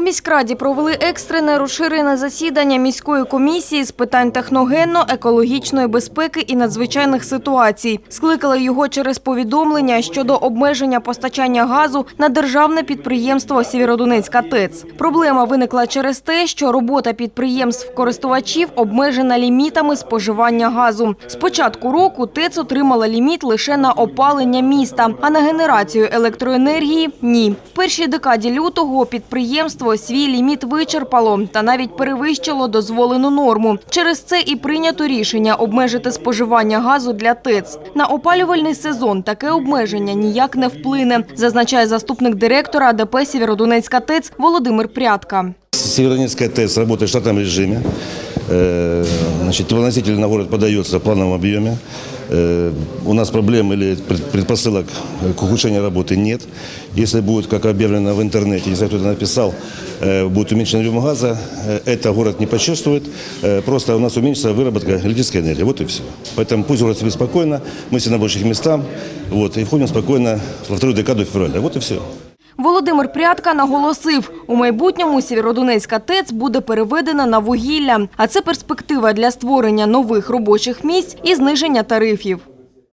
У міськраді провели екстрене розширене засідання міської комісії з питань техногенно-екологічної безпеки і надзвичайних ситуацій. Скликали його через повідомлення щодо обмеження постачання газу на державне підприємство Сєвєродонецька ТЕЦ. Проблема виникла через те, що робота підприємств-користувачів обмежена лімітами споживання газу. З початку року ТЕЦ отримала ліміт лише на опалення міста, а на генерацію електроенергії – ні. В першій декаді лютого підприємство свій ліміт вичерпало та навіть перевищило дозволену норму. Через це і прийнято рішення обмежити споживання газу для ТЕЦ. На опалювальний сезон таке обмеження ніяк не вплине, зазначає заступник директора АДП Сєвєродонецька ТЕЦ Володимир Прятка. Сєвєродонецька ТЕЦ працює в штатному режиме. Э, Значит, теплоноситель на город подается в плановом объеме. Э, У нас проблем или пред- предпосылок к ухудшению работы нет. Если будет, как объявлено в интернете, не знаю, кто это написал, э, будет уменьшен объем газа, это город не почувствует. Просто у нас уменьшится выработка электрической энергии. Вот и все. Поэтому пусть город себе спокойно, мы все на больших местах, вот, и входим спокойно во вторую декаду февраля. Вот и все. Володимир Прядка наголосив, у майбутньому Сєвєродонецька ТЕЦ буде переведена на вугілля, а це перспектива для створення нових робочих місць і зниження тарифів.